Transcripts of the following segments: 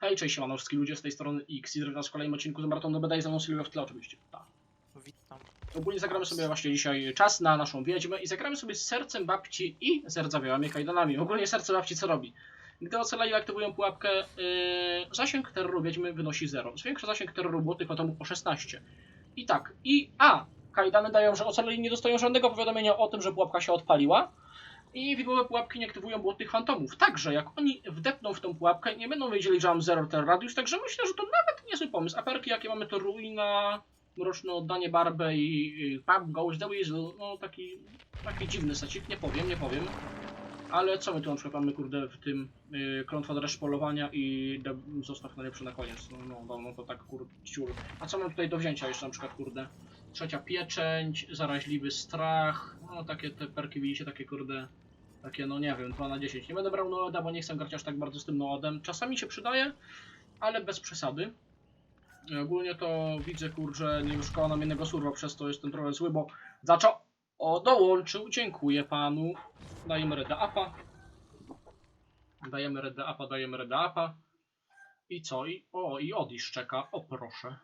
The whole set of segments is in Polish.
Hej, cześć, siemanowski ludzie, z tej strony i was w kolejnym odcinku z Maratonu Beda i ze mną Silver w tle oczywiście. Tak. Witam. Ogólnie zagramy sobie właśnie dzisiaj czas na naszą wiedźmę i zagramy sobie z sercem babci i z rdzawiałymi kajdanami. Ogólnie serce babci co robi? Gdy ocalają aktywują pułapkę, yy, zasięg terroru wiedźmy wynosi 0. Zwiększa zasięg terroru błotnych atomów o 16. I tak, i a, kajdany dają, że ocaleni nie dostają żadnego powiadomienia o tym, że pułapka się odpaliła. I widmowe pułapki nie aktywują błotnych fantomów. Także jak oni wdepną w tą pułapkę, nie będą wiedzieli, że mam 0 ter radius, także myślę, że to nawet niezły pomysł. A perki jakie mamy to ruina, mroczne oddanie barbę i i pub goes the weasel. No taki, taki dziwny secik, nie powiem, nie powiem. Ale co my tu na przykład mamy, kurde, w tym yy, klątwa dreszcz polowania i de- zostaw najlepszy na koniec. No, no, no, no to tak, kurde, ciur. A co mam tutaj do wzięcia jeszcze na przykład, kurde? Trzecia pieczęć, zaraźliwy strach, no takie te perki widzicie, takie kurde, takie no nie wiem, 2 na 10. Nie będę brał Noeda, bo nie chcę grać aż tak bardzo z tym Noedem. Czasami się przydaje, ale bez przesady. I Ogólnie to widzę, kurczę, nie wyszukała nam jednego surwa, przez to jestem trochę zły, bo zaczął... O, dołączył, dziękuję panu. Dajemy reda apa. Dajemy reda apa, dajemy reda apa. I co? I, o, i Odisz czeka, o proszę.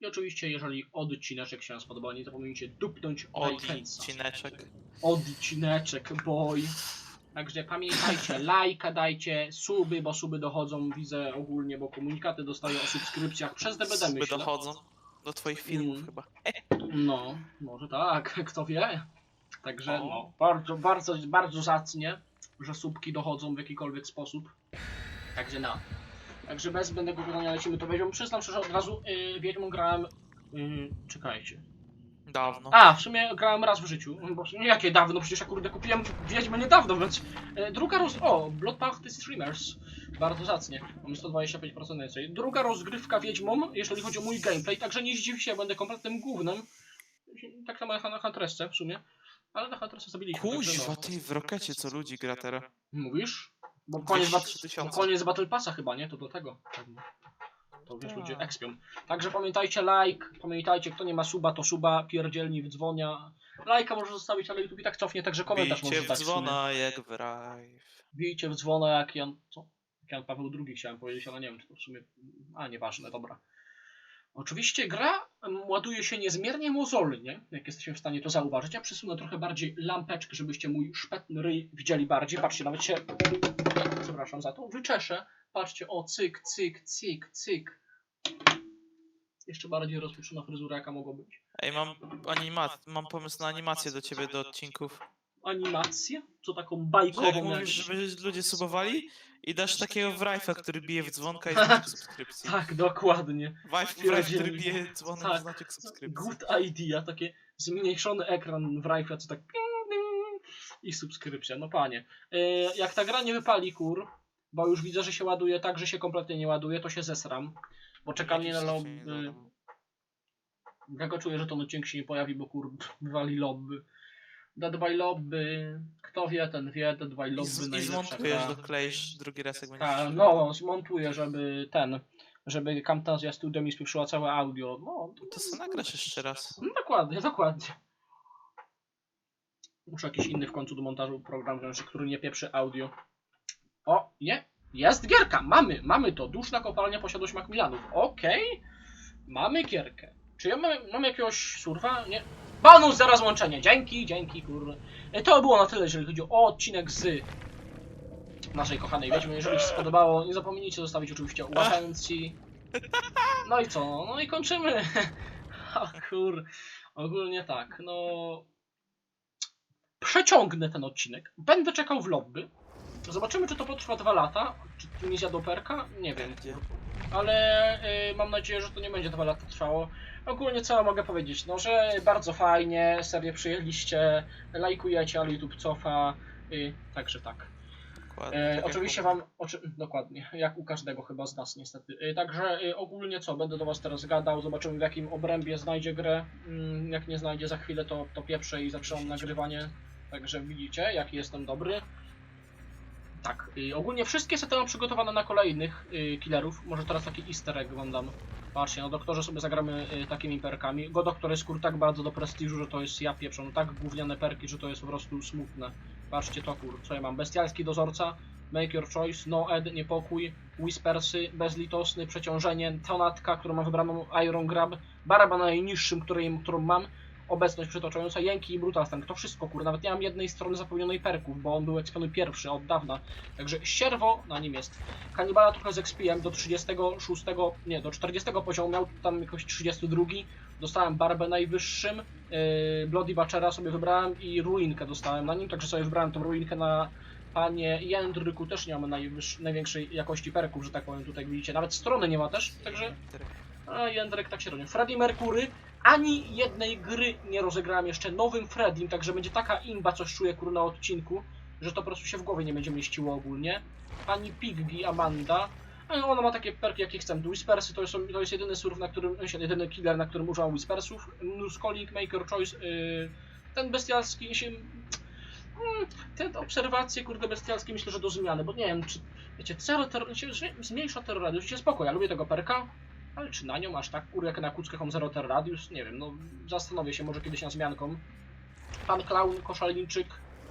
I oczywiście, jeżeli odcineczek się spodobał, nie zapomnijcie dupnąć lajkensa. Odcineczek. Odcineczek, boy. Także pamiętajcie, lajka dajcie, suby, bo suby dochodzą, widzę ogólnie, bo komunikaty dostaję o subskrypcjach przez DBD, Suby myślę. dochodzą do twoich filmów Mm. chyba. No, może tak, kto wie. Także O. no, bardzo, bardzo, bardzo zacnie, że subki dochodzą w jakikolwiek sposób. Także no. Także bez zbędnego gadania lecimy to wiedźmą. Przyznam szczerze, od razu yy, wiedźmą grałem... Yy, czekajcie. Dawno. A, w sumie grałem raz w życiu. Bo w sumie jakie dawno? Przecież ja kurde kupiłem Wiedźmę niedawno, więc... E, druga roz... O, Blood Party Streamers. Bardzo zacnie. Mamy 125% więcej. Druga rozgrywka Wiedźmą, jeżeli chodzi o mój gameplay, także nie zdziw się, będę kompletnym gównem. Tak samo jak na Huntressce w sumie. Ale na Huntressce zabiliśmy. Kuźwa, no. ty w rokecie co ludzi gra teraz. Mówisz? Bo koniec, 200 bat... tysięcy. koniec Battle Passa chyba, nie? To do tego. Pewnie. To wiesz, Tak. ludzie expią. Także pamiętajcie like, pamiętajcie, kto nie ma suba, to suba, pierdzielni w dzwonia. Lajka może zostawić, ale YouTube i tak cofnie, także komentarz Bijcie może w dać w sumie. dzwona jak w raj. Bijcie w dzwona jak Jan... Co? Jak Jan Paweł II chciałem powiedzieć, ale nie wiem, czy to w sumie... A, nieważne, dobra. Oczywiście gra em, ładuje się niezmiernie mozolnie, jak jesteśmy w stanie to zauważyć. Ja przesunę trochę bardziej lampeczkę, żebyście mój szpetny ryj widzieli bardziej. Patrzcie, nawet się... Przepraszam za to. Wyczeszę. Patrzcie, o, cyk, cyk, cyk, cyk. Jeszcze bardziej rozpuszczona fryzura, jaka mogła być. Ej, mam anima mam pomysł na animację do ciebie do odcinków. Animację? Co taką Jak bajkową mówisz, jakąś? żeby ludzie subowali i dasz takiego wrajfa, który bije w dzwonka i znaczek subskrypcji. Tak, dokładnie. Wajf, który bije dzwonek Tak. i znaczek subskrypcji. Good idea, takie zmniejszony ekran w co tak i subskrypcja, no panie. E, jak ta gra nie wypali, kur, bo już widzę, że się ładuje tak, że się kompletnie nie ładuje, to się zesram, bo czekanie na lobby, ja go czuję, że ten odcinek się nie pojawi, bo kur, wywali lobby. Dead by lobby, kto wie, ten wie, Dead by I, lobby z, i najlepsza zmontujesz, dokleisz drugi raz jak będziesz Ta, chciał. no, zmontuję, żeby ten, żeby Camtasia Studio mi spieprzyła całe audio, no, To co nagrasz jeszcze raz? No dokładnie, dokładnie. Muszę jakiś inny w końcu do montażu program wziąć, który nie pieprzy audio. O, nie, jest gierka, mamy, mamy to. Duszna kopalnia posiadłość Macmillanów. Okej, mamy gierkę. Czy ja mam, mam jakiegoś surwa? Nie. Bonus za rozłączenie, dzięki, dzięki, kurde. To było na tyle, jeżeli chodzi o odcinek z naszej kochanej Wiedźmy. Jeżeli się spodobało, nie zapomnijcie zostawić oczywiście łapencji. No i co? No i kończymy. O kur... Ogólnie tak, no... Przeciągnę ten odcinek. Będę czekał w lobby. Zobaczymy, czy to potrwa dwa lata. Czy mi zjadą perka? Nie wiem. Ale y, mam nadzieję, że to nie będzie dwa lata trwało. Ogólnie co mogę powiedzieć? No, że bardzo fajnie, serię przyjęliście, lajkujecie, ale YouTube cofa. Y, także tak. E, tak oczywiście wam, oczy, dokładnie, jak u każdego chyba z nas niestety. E, także e, ogólnie co, będę do was teraz gadał, zobaczymy w jakim obrębie znajdzie grę. Mm, jak nie znajdzie za chwilę, to, to pieprzę i zaczynam nagrywanie. Także widzicie, jaki jestem dobry. Tak, y, ogólnie wszystkie sety mam przygotowane na kolejnych y, killerów. Może teraz taki easter egg wam dam. Patrzcie, na doktorze sobie zagramy y, takimi perkami. Go doktor jest kur tak bardzo do prestiżu, że to jest ja pieprzę. No tak gówniane perki, że to jest po prostu smutne. Patrzcie to kur, co ja mam? Bestialski dozorca, Make Your Choice, No Ed, Niepokój, Whispersy, Bezlitosny, Przeciążenie, Tonatka, którą mam wybraną, Iron Grab, Baraba na najniższym, której, którą mam, Obecność przytoczająca, Jęki i Brutal Strength, to wszystko, kur, nawet nie mam jednej strony zapełnionej perków, bo on był ekspiony pierwszy od dawna, także sierwo na nim jest. Kanibala trochę zekspiłem do 36, nie, do 40 poziomu, miał tam jakoś 32, dostałem barbę najwyższym, yy, Bloody Butchera sobie wybrałem i ruinkę dostałem na nim, także sobie wybrałem tą ruinkę na panie Jędryku, też nie mamy najwyższ, największej jakości perków, że tak powiem, tutaj widzicie, nawet strony nie ma też, także a Jędrek tak się robi. Freddie Mercury, ani jednej gry nie rozegrałem jeszcze nowym Freddiem, także będzie taka imba, coś czuję kur na odcinku, że to po prostu się w głowie nie będzie mieściło ogólnie. Pani Piggy Amanda, no, ona ma takie perki jakie chcę. Whispersy to, są, to jest jedyny surf, na którym, jedyny killer, na którym używam Whispersów. Nurse Calling, Maker Choice, yy, ten bestialski się... Mm, te obserwacje, kurde, bestialskie myślę, że do zmiany, bo nie wiem, czy, wiecie, zero terror, zmniejsza terror się spoko, ja lubię tego perka, ale czy na nią aż tak, kurde, jak na zero terror radius, nie wiem, no, zastanowię się, może kiedyś na zmianką. Pan Clown, Koszalniczyk,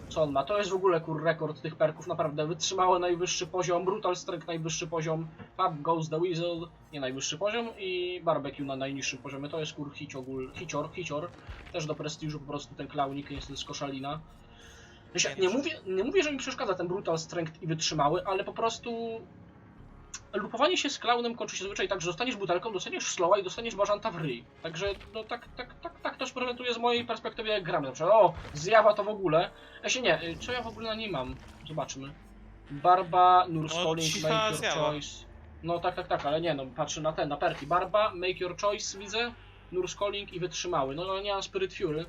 co on ma? To jest w ogóle, kur, rekord tych perków, naprawdę, wytrzymały najwyższy poziom, Brutal Strength najwyższy poziom, Pub Goes the Weasel, nie najwyższy poziom i Barbecue na najniższym poziomie, to jest, kur, hić ogól, hicior, hicior, też do prestiżu po prostu ten Clownik, niestety z Koszalina. Wiecie, nie mówię, nie mówię, że mi przeszkadza ten Brutal Strength i wytrzymały, ale po prostu lupowanie się z klaunem kończy się zazwyczaj tak, że dostaniesz butelką, dostaniesz slowa i dostaniesz bażanta w ryj. Także no tak, tak, tak, tak też prezentuje z mojej perspektywy jak gramy. Na przykład, o, zjawa to w ogóle. Ja się nie, y, co ja w ogóle na niej mam? Zobaczmy. Barba, Nurse No, Make Your zjawa. Choice. No tak, tak, tak, ale nie no, patrzę na ten, na perki. Barba, Make Your Choice widzę, Nurse Calling i wytrzymały. No, no nie mam Spirit Fury.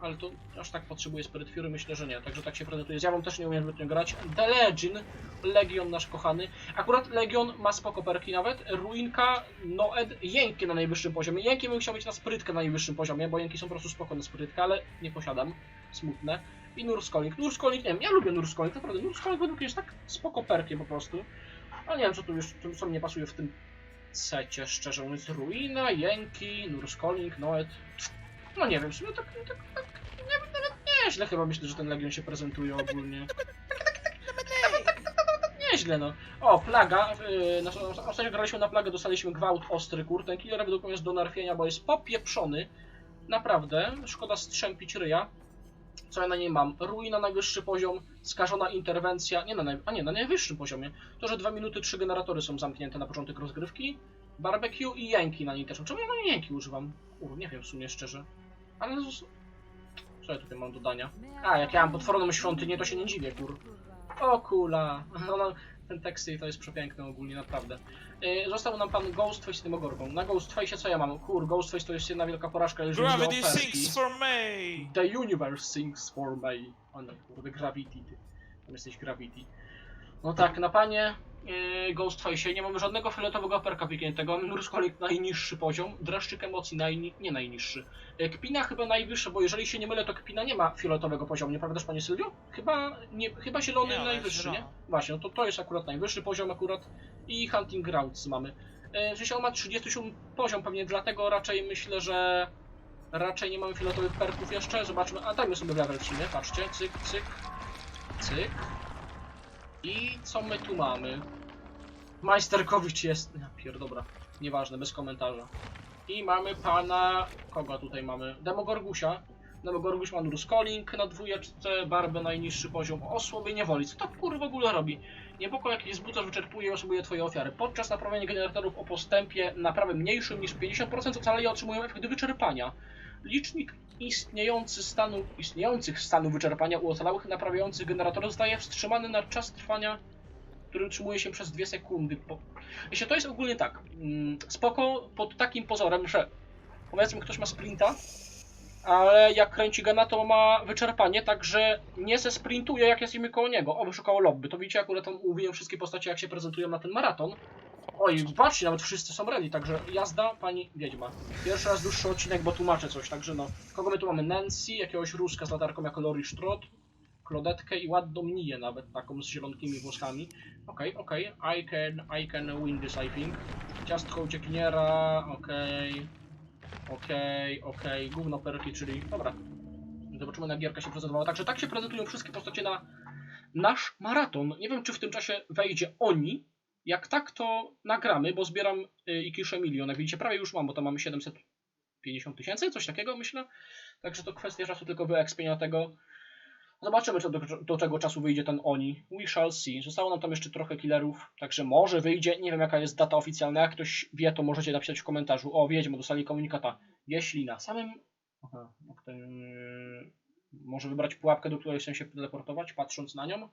Ale to aż tak potrzebuję Spirit Fury? Myślę, że nie. Także tak się prezentuje. Z Jawą też nie umiem zbytnio grać. The Legend, Legion nasz kochany. Akurat Legion ma spoko perki nawet. Ruinka, Noed, Jęki na najwyższym poziomie. Jęki bym chciał mieć na sprytkę na najwyższym poziomie, bo Jęki są po prostu spoko na sprytkę, ale nie posiadam. Smutne. I Nurskolik. Nurskolik, nie wiem, ja lubię Nurskolik, naprawdę. Nurskolik według mnie jest tak spoko perkiem po prostu. A nie wiem, co tu już, co- co mi nie pasuje w tym secie, szczerze mówiąc. Ruina, Jęki, Nurskolik, Noed. No nie wiem, w sumie tak, tak, tak nie, nawet nieźle chyba myślę, że ten Legion się prezentuje ogólnie. Nieźle no. O, plaga. Yy, na, na, ostatnio graliśmy na plagę, dostaliśmy gwałt ostry kur. Ten killer według jest do narfienia, bo jest popieprzony. Naprawdę. Szkoda strzępić ryja. Co ja na niej mam? Ruina najwyższy poziom, skażona interwencja. Nie na naj... A nie, na najwyższym poziomie. To, że 2 minuty 3 generatory są zamknięte na początek rozgrywki. Barbecue i jęki na niej też. Czemu ja na niej jęki używam? Kur, nie wiem w sumie szczerze. Ale z- co ja tutaj mam do dania? A, jak ja mam potworną świątynię, to się nie dziwię, kur. O kula! No, no, ten tekst to jest przepiękny ogólnie, naprawdę. Yy, został nam pan Ghostface z tym ogorką. Na Ghostface co ja mam? Kur, Ghostface to jest jedna wielka porażka, jeżeli chodzi Gravity sings for me! The universe sings for me. O no, kurde, Gravity, ty. Tam jesteś Gravity. No tak, na panie Ghostface nie mamy żadnego fioletowego perka pikniętego. Nurskolik najniższy poziom, dreszczyk emocji najni nie najniższy. Yy, Kpina chyba najwyższy, bo jeżeli się nie mylę, to Kpina nie ma fioletowego poziomu, nieprawdaż panie Sylwio? Chyba, nie, chyba zielony Nie, najwyższy, nie? Właśnie, no to, to jest akurat najwyższy poziom akurat i Hunting Grounds mamy. On ma 37 poziom pewnie, dlatego raczej myślę, że raczej nie mamy fioletowych perków jeszcze. Zobaczmy, a dajmy sobie level w sumie, patrzcie, cyk, cyk, cyk. I co my tu mamy? Majsterkowicz jest... Ja dobra, nieważne, bez komentarza. I mamy pana... kogo tutaj mamy? Demogorgusia. Demogorguś ma Nurskoling na dwójeczce, barbę najniższy poziom, osłabienie woli. Co to kurwa w ogóle robi? Niepokój jakiś zbucasz wyczerpuje i osłabuje twoje ofiary. Podczas naprawiania generatorów o postępie naprawy mniejszym niż 50% ocaleni otrzymują efekt wyczerpania. Licznik istniejący stanu, istniejących stanów wyczerpania u ocalałych naprawiających generatorów zostaje wstrzymany na czas trwania, który utrzymuje się przez 2 sekundy. Po... Jeśli to jest ogólnie tak, mm, spoko pod takim pozorem, że powiedzmy ktoś ma sprinta, ale jak kręci gana, to ma wyczerpanie, także nie se sprintuje, jak jesteśmy koło niego. O, wyszukało lobby. To widzicie, akurat tam mówiłem wszystkie postacie, jak się prezentują na ten maraton. Oj, patrzcie, nawet wszyscy są ready, także jazda, pani Wiedźma. Pierwszy raz dłuższy odcinek, bo tłumaczę coś, także no. Kogo my tu mamy? Nancy, jakiegoś Ruska z latarką jako Lori Strot, Klodetkę i ładną Niję nawet, taką z zielonkimi włoskami. Okej, okej, I can, I can win this, I think. Ciastko uciekiniera, okej. Okej, okej, gówno perki, czyli... Dobra. Zobaczymy, jak gierka się prezentowała. Także tak się prezentują wszystkie postacie na nasz maraton. Nie wiem, czy w tym czasie wejdzie oni. Jak tak, to nagramy, bo zbieram y, i kiszę milion. Jak widzicie, prawie już mam, bo tam mamy 750 tysięcy, coś takiego myślę. Także to kwestia czasu tylko wyekspienia tego. Zobaczymy, czy do, do tego czasu wyjdzie ten oni. We shall see. Zostało nam tam jeszcze trochę killerów, także może wyjdzie. Nie wiem, jaka jest data oficjalna. Jak ktoś wie, to możecie napisać w komentarzu. O, wiedźmy, dostali komunikata. Jeśli na samym... Aha, yy, Może wybrać pułapkę, do której chcę się teleportować, patrząc na nią.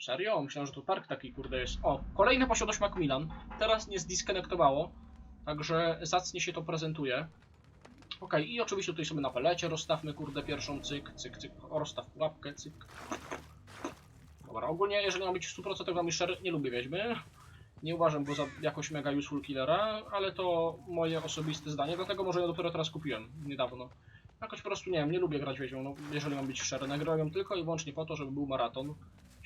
Serio? Myślałem, że to park taki, kurde, jest. O, kolejny posiadłość Macmillan. Teraz nie zdiskonektowało, także zacnie się to prezentuje. Okej, i oczywiście tutaj sobie na pelecie rozstawmy, kurde, pierwszą cyk, cyk, cyk, rozstaw pułapkę, cyk. Dobra, ogólnie, jeżeli mam być w 100% wam nie lubię wiedźmy. Nie uważam go za jakoś mega useful killera, ale to moje osobiste zdanie, dlatego może ją dopiero teraz kupiłem, niedawno. Jakoś po prostu, nie wiem, nie lubię grać wiedźmą, no, jeżeli mam być szczery. Nagrałem tylko i wyłącznie po to, żeby był maraton.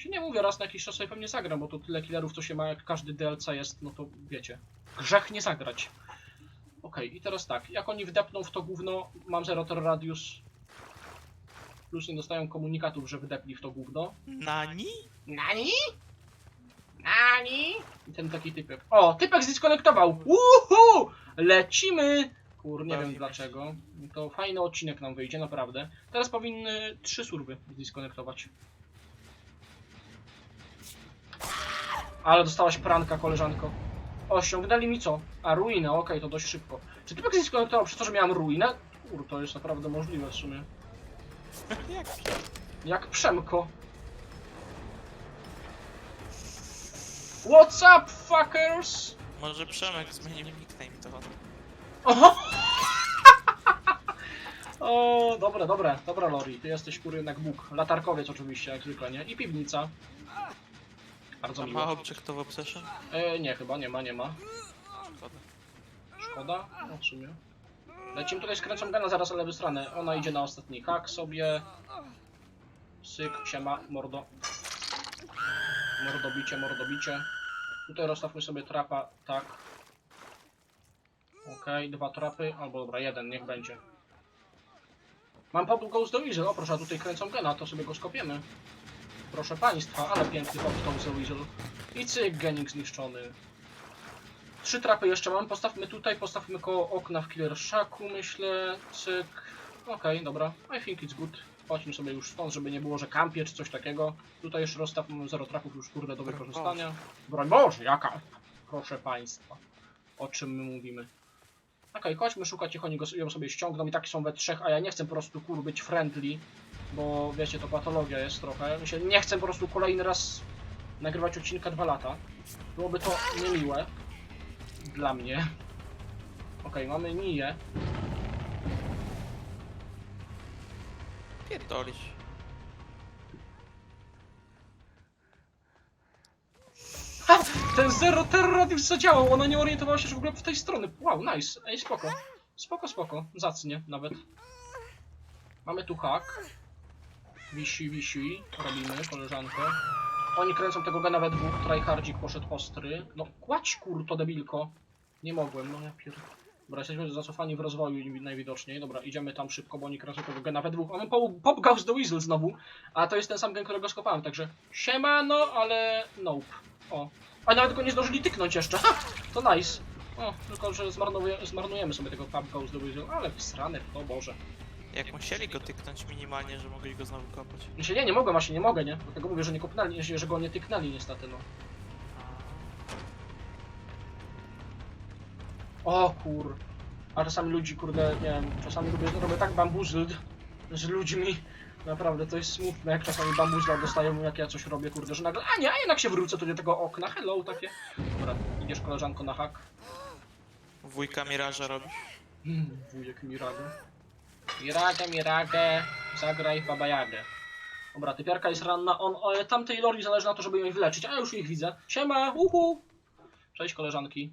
Się nie mówię, raz na jakiś czas sobie pewnie zagram, bo to tyle killerów, co się ma, jak każdy DLC jest, no to wiecie. Grzech nie zagrać. Okej, i teraz tak, jak oni wdepną w to gówno, mam zero terror radius. Plus nie dostają komunikatów, że wdepli w to gówno. Nani? Nani? Nani? I ten taki typek. O, typek zdiskonektował! Uhu! Lecimy! Kur, nie wiem dlaczego. To fajny odcinek nam wyjdzie, naprawdę. Teraz powinny trzy surwy zdiskonektować. Ale dostałaś pranka, koleżanko. Osiągnęli mi co? A, ruinę, okej, to dość szybko. Czy typek zdiskonektował przez to, że miałem ruinę? Kur, to jest naprawdę możliwe w sumie. Jak? Jak Przemko. What's up, fuckers? Może Przemek zmienił nickname to. Oho! O, dobre, dobre, dobra Lori, ty jesteś kury jednak Bóg. Latarkowiec oczywiście, jak zwykle, nie? I piwnica. Bardzo A miło. ma Object of Obsession? E, nie, chyba nie ma, nie ma. Szkoda. Szkoda? No w sumie. Lecimy tutaj z kręcą gana zaraz na lewy stronę. Ona idzie na ostatni hak sobie. Syk, siema, mordo. Mordobicie, mordobicie. Tutaj rozstawmy sobie trapa, tak. Okej, dwa trapy, albo dobra, jeden, niech będzie. Mam pop Ghost the Weasel, o proszę, a tutaj kręcą gena, to sobie go skopiemy. Proszę państwa, ale piękny pop Ghost the Weasel. I cyk, genik zniszczony. Trzy trapy jeszcze mam, postawmy tutaj, postawmy koło okna w Killer Shacku, myślę, cyk. Okej, dobra, I think it's good. Chodźmy sobie już stąd, żeby nie było, że kampie czy coś takiego. Tutaj jeszcze rozstaw, mam zero trapów już kurde do wykorzystania. Broń Boże, jaka? Proszę Państwa, o czym my mówimy. Okej, chodźmy szukać, niech oni go, ją sobie ściągną i tak są we trzech, a ja nie chcę po prostu kur być friendly, bo wiecie, to patologia jest trochę. Myślę, nie chcę po prostu kolejny raz nagrywać odcinka dwa lata. Byłoby to niemiłe dla mnie. Okej, mamy Niję. Pierdolisz. Ha! Ten Zero Terror Radius zadziałał, ona nie orientowała się, że w ogóle w tej strony. Wow, nice. Ej, spoko. Spoko, spoko. Zacnie nawet. Mamy tu hak. Wisi, wisi. Robimy, koleżanko. Oni kręcą tego gana we dwóch. Tryhardzik poszedł ostry. No, kładź kur to debilko. Nie mogłem, no ja pier... Dobra, jesteśmy zacofani w rozwoju najwidoczniej. Dobra, idziemy tam szybko, bo oni kręcą tego gena we dwóch. Mamy po- Pop Ghost the Weasel znowu. A to jest ten sam gen, którego skopałem, także siemano, ale nope. O. A nawet go nie zdążyli tyknąć jeszcze. Ha! To nice. O, tylko że zmarnuje, zmarnujemy sobie tego Pub Ghost the Weasel. Ale wsrane, o Boże. Jak musieli go tyknąć minimalnie, że mogli go znowu kopać. Myślę, nie, nie mogę, właśnie nie mogę, nie? Dlatego mówię, że nie kopnęli, że go nie tyknęli niestety, no. O kur. A czasami ludzi, kurde, nie wiem, czasami lubię, robię tak bambuzzled z ludźmi. Naprawdę, to jest smutne, jak czasami bambuzla dostają, jak ja coś robię, kurde, że nagle, a nie, a jednak się wrócę tu do tego okna, hello, takie. Dobra, idziesz koleżanko na hak. Wujka Miraża robisz? Hmm, wujek Mirage. Mirage, Mirage, zagraj w Baba Jagę. Dobra, typiarka jest ranna, on, o, tamtej Lori zależy na to, żeby ją wyleczyć, a ja już ich widzę. Siema, uhu! Cześć koleżanki.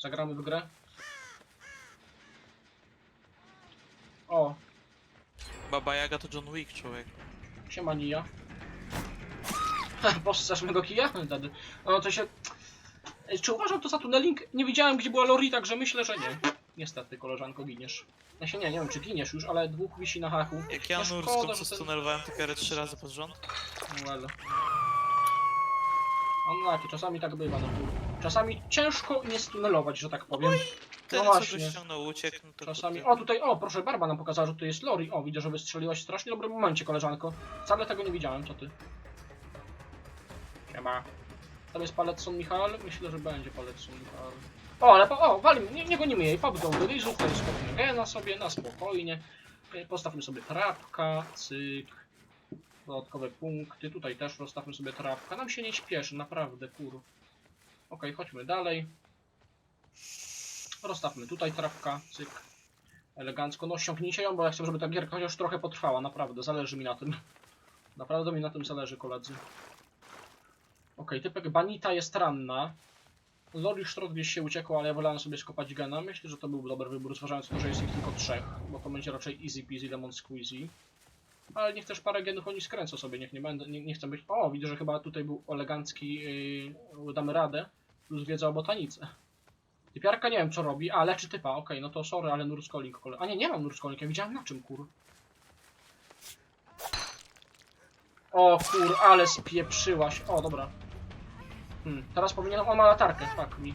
Zagramy w grę? O, Baba Jaga to John Wick, człowiek. siema Nia. Possesz mego kija? Wtedy. No to się... Ej, Czy uważam to za tunneling? Nie widziałem gdzie była Lori, także myślę, że nie. Niestety, koleżanko, giniesz. Ja się nie, nie wiem czy giniesz już, ale dwóch wisi na haku. Jak ja No nurską szkoda, co że ten- stunelowałem tę karę trzy razy pod rząd. Well. No takie, czasami tak bywa, no. Czasami ciężko nie stunelować, że tak powiem. Ten, No co właśnie. uciekł, no to Czasami. O, tutaj, o, proszę, Barba nam pokazała, że tu jest Lori. O, widzę, że wystrzeliłaś w strasznie dobrym momencie, koleżanko. Wcale tego nie widziałem, co ty? Siema. Tam jest Paletson Michal? Myślę, że będzie Paletson Michal. O, ale po, o, walimy, nie, nie gonimy jej. Pop do Lizu, to jest gena sobie, na spokojnie. Y, Postawmy sobie trapka, cyk. Dodatkowe punkty, tutaj też rozstawmy sobie trapka. Nam się nie śpieszy, naprawdę, kur. Okej, chodźmy dalej. Rozstawmy tutaj trapka, cyk. Elegancko. No ściągnijcie ją, bo ja chcę, żeby ta gierka chociaż trochę potrwała, naprawdę. Zależy mi na tym. Naprawdę mi na tym zależy, koledzy. Okej, typek Banita jest ranna. Lori Sztrot gdzieś się uciekła, ale ja wolałem sobie skopać gena. Myślę, że to był dobry wybór, zważając na to, że jest ich tylko trzech, bo to będzie raczej easy peasy lemon squeezy. Ale niech też parę genów oni skręcą sobie, niech nie będę, nie, nie chcę być... O, widzę, że chyba tutaj był elegancki, yy, damy radę, plus wiedza o botanice. Typiarka nie wiem co robi, a leczy typa, okej, no to sorry, ale nurskolik kole... A nie, nie mam nurskolik, ja widziałem na czym, kur. O kur, ale spieprzyłaś, o dobra. Hmm, teraz powinienem, on ma latarkę, fuck mi.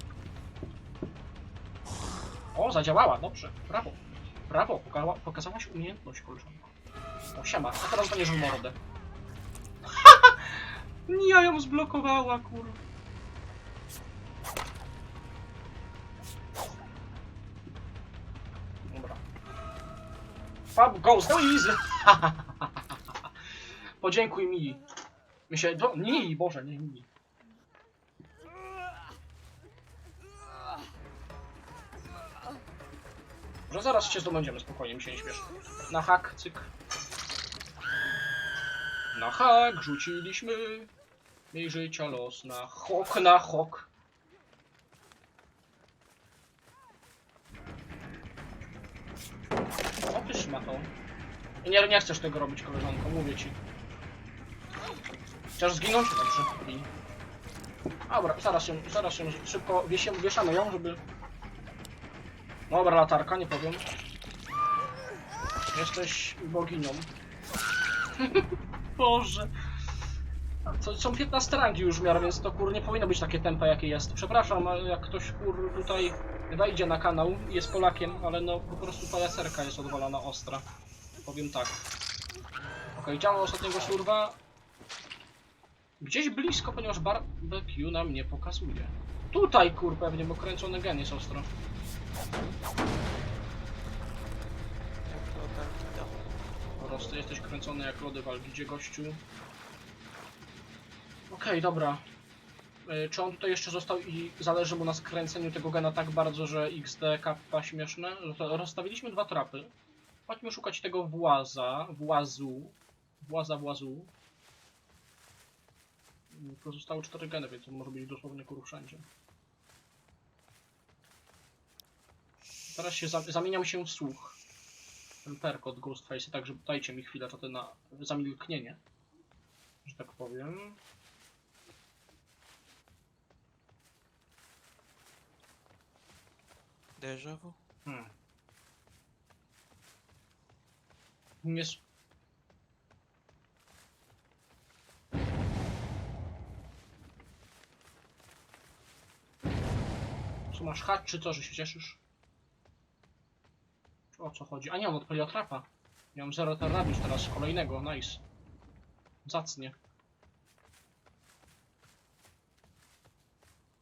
O, zadziałała, dobrze, brawo. Brawo, pokazała, pokazałaś umiejętność, koleżanko. O, siema, a teraz będziesz w mordę. Nie, ją zblokowała, kur. Dobra. Fab goes do easy. Podziękuj mi. Do... Nie, Boże, nie mi. Że zaraz się zdobędziemy spokojnie, mi się nie śpieszy. Na hak, cyk. Na hak rzuciliśmy. Jej życia los na hok, na hok. O ty szmato. Nie, nie chcesz tego robić, koleżanko, mówię ci. Chcesz zginąć? Dobrze. Dobra, zaraz ją, zaraz ją szybko wieszamy ją, żeby... Dobra, latarka, nie powiem. Jesteś boginią. Boże. To są 15 rangi już w miarę, więc to kur nie powinno być takie tempo jakie jest. Przepraszam, ale jak ktoś kur tutaj wejdzie na kanał i jest Polakiem, ale no po prostu pajacerka jest odwalona ostra. Powiem tak. Okej, działam ostatniego surwa. Gdzieś blisko, ponieważ barbecue nam nie pokazuje. Tutaj kur pewnie, bo kręcony gen jest ostro. To tak, da. Po prostu jesteś kręcony jak lody w Algidzie, gościu. Okej, dobra. Y, Czy on tutaj jeszcze został i zależy mu na skręceniu tego gena tak bardzo, że XD kappa śmieszne? To Rozstawiliśmy dwa trapy. Chodźmy szukać tego właza, włazu, właza, włazu. Pozostały cztery geny, więc on może być dosłownie kur wszędzie. Teraz się za zamieniam się w słuch ten perk od Ghostface, także dajcie mi chwilę to na zamilknienie, że tak powiem. Déjà vu? Hmm. Nie... Co masz hacz czy co, że się cieszysz? O co chodzi? A nie, on odpalił trapa. Miałem 0 terrariusz teraz kolejnego, nice. Zacnie.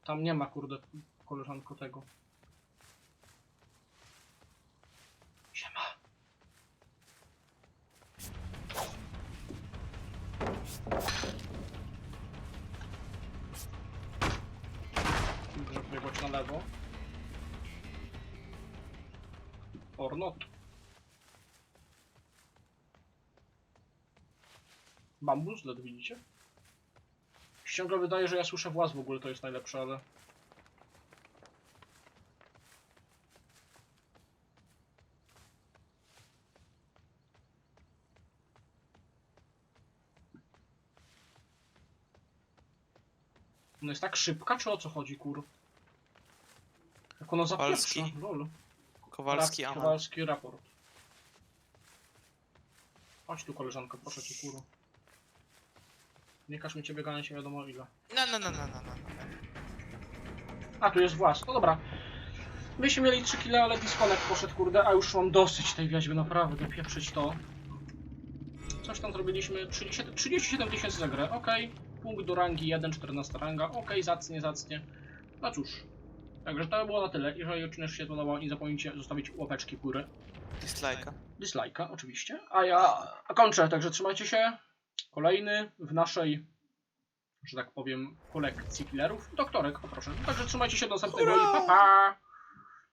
Tam nie ma kurde koleżanko tego. Or not. Bambus LED widzicie? Ściągle wydaje, że ja słyszę właz w ogóle, to jest najlepsze, ale... Ona jest tak szybka, czy o co chodzi, kur? Jak ona zapieprza, lol. Kowalski, Amal. Kowalski raport. Chodź tu koleżanko, proszę cię kuro. Nie każ mi ciebie ganiać nie wiadomo ile. No, no, no, no, no, no. A, tu jest włas. No dobra. Myśmy mieli 3 kile, ale disconnect poszedł, kurde, a już mam dosyć tej wieźby, naprawdę, pieprzyć to. Coś tam zrobiliśmy, 30 37 tysięcy za grę, okej. Punkt do rangi 1, 14 ranga, okej, zacnie, zacnie. No cóż. Także to by było na tyle. Jeżeli odcinek się podobał, nie zapomnijcie zostawić łapeczki w górę. Dislike'a. Dislike'a oczywiście. A ja kończę, także trzymajcie się. Kolejny w naszej, że tak powiem, kolekcji killerów. Doktorek, poproszę. Także trzymajcie się do następnego i pa pa!